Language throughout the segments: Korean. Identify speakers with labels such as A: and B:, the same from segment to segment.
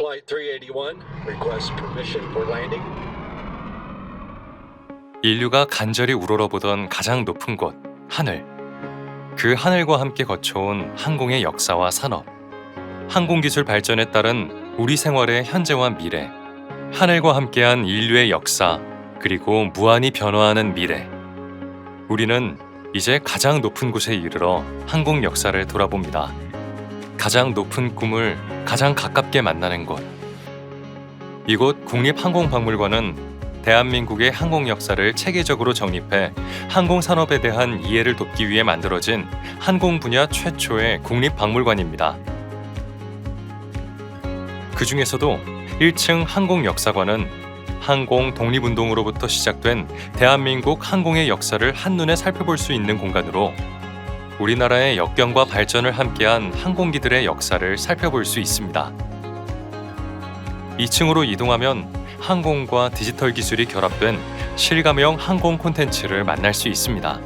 A: Flight 381 requests permission for landing.
B: 인류가 간절히 우러러보던 가장 높은 곳, 하늘. 그 하늘과 함께 거쳐온 항공의 역사와 산업. 항공기술 발전에 따른 우리 생활의 현재와 미래. 하늘과 함께한 인류의 역사, 그리고 무한히 변화하는 미래. 우리는 이제 가장 높은 곳에 이르러 항공 역사를 돌아봅니다. 가장 높은 꿈을 가장 가깝게 만나는 곳. 이곳 국립항공박물관은 대한민국의 항공 역사를 체계적으로 정립해 항공 산업에 대한 이해를 돕기 위해 만들어진 항공 분야 최초의 국립박물관입니다. 그 중에서도 1층 항공 역사관은 항공 독립운동으로부터 시작된 대한민국 항공의 역사를 한눈에 살펴볼 수 있는 공간으로 우리나라의 역경과 발전을 함께한 항공기들의 역사를 살펴볼 수 있습니다. 2층으로 이동하면 항공과 디지털 기술이 결합된 실감형 항공 콘텐츠를 만날 수 있습니다.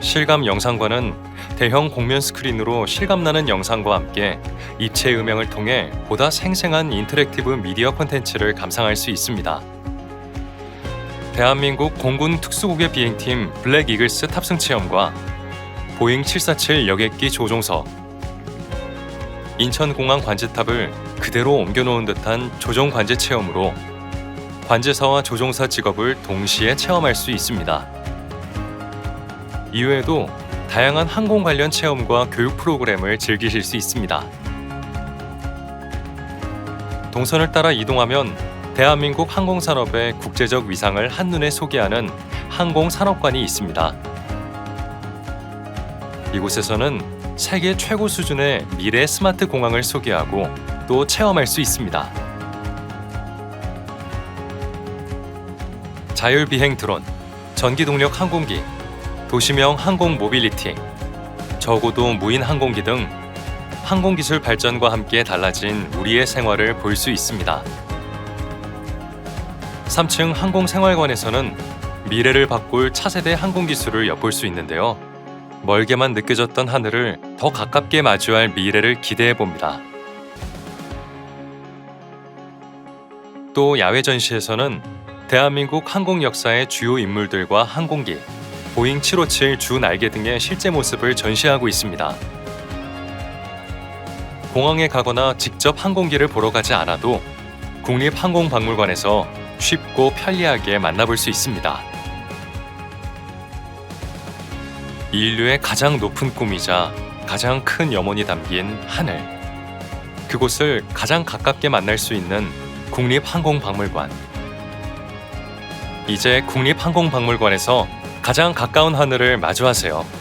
B: 실감 영상관은 대형 공면 스크린으로 실감나는 영상과 함께 입체 음향을 통해 보다 생생한 인터랙티브 미디어 콘텐츠를 감상할 수 있습니다. 대한민국 공군 특수국의 비행팀 블랙 이글스 탑승 체험과 보잉 747 여객기 조종석 인천공항 관제탑을 그대로 옮겨놓은 듯한 조종 관제 체험으로 관제사와 조종사 직업을 동시에 체험할 수 있습니다. 이외에도 다양한 항공 관련 체험과 교육 프로그램을 즐기실 수 있습니다. 동선을 따라 이동하면 대한민국 항공산업의 국제적 위상을 한눈에 소개하는 항공산업관이 있습니다. 이곳에서는 세계 최고 수준의 미래 스마트 공항을 소개하고 또 체험할 수 있습니다. 자율비행 드론, 전기동력 항공기, 도시명 항공 모빌리티, 저고도 무인 항공기 등 항공기술 발전과 함께 달라진 우리의 생활을 볼 수 있습니다. 3층 항공생활관에서는 미래를 바꿀 차세대 항공기술을 엿볼 수 있는데요. 멀게만 느껴졌던 하늘을 더 가깝게 마주할 미래를 기대해 봅니다. 또 야외 전시에서는 대한민국 항공 역사의 주요 인물들과 항공기, 보잉 757 주 날개 등의 실제 모습을 전시하고 있습니다. 공항에 가거나 직접 항공기를 보러 가지 않아도 국립항공박물관에서 쉽고 편리하게 만나볼 수 있습니다. 인류의 가장 높은 꿈이자 가장 큰 염원이 담긴 하늘. 그곳을 가장 가깝게 만날 수 있는 국립항공박물관. 이제 국립항공박물관에서 가장 가까운 하늘을 마주하세요.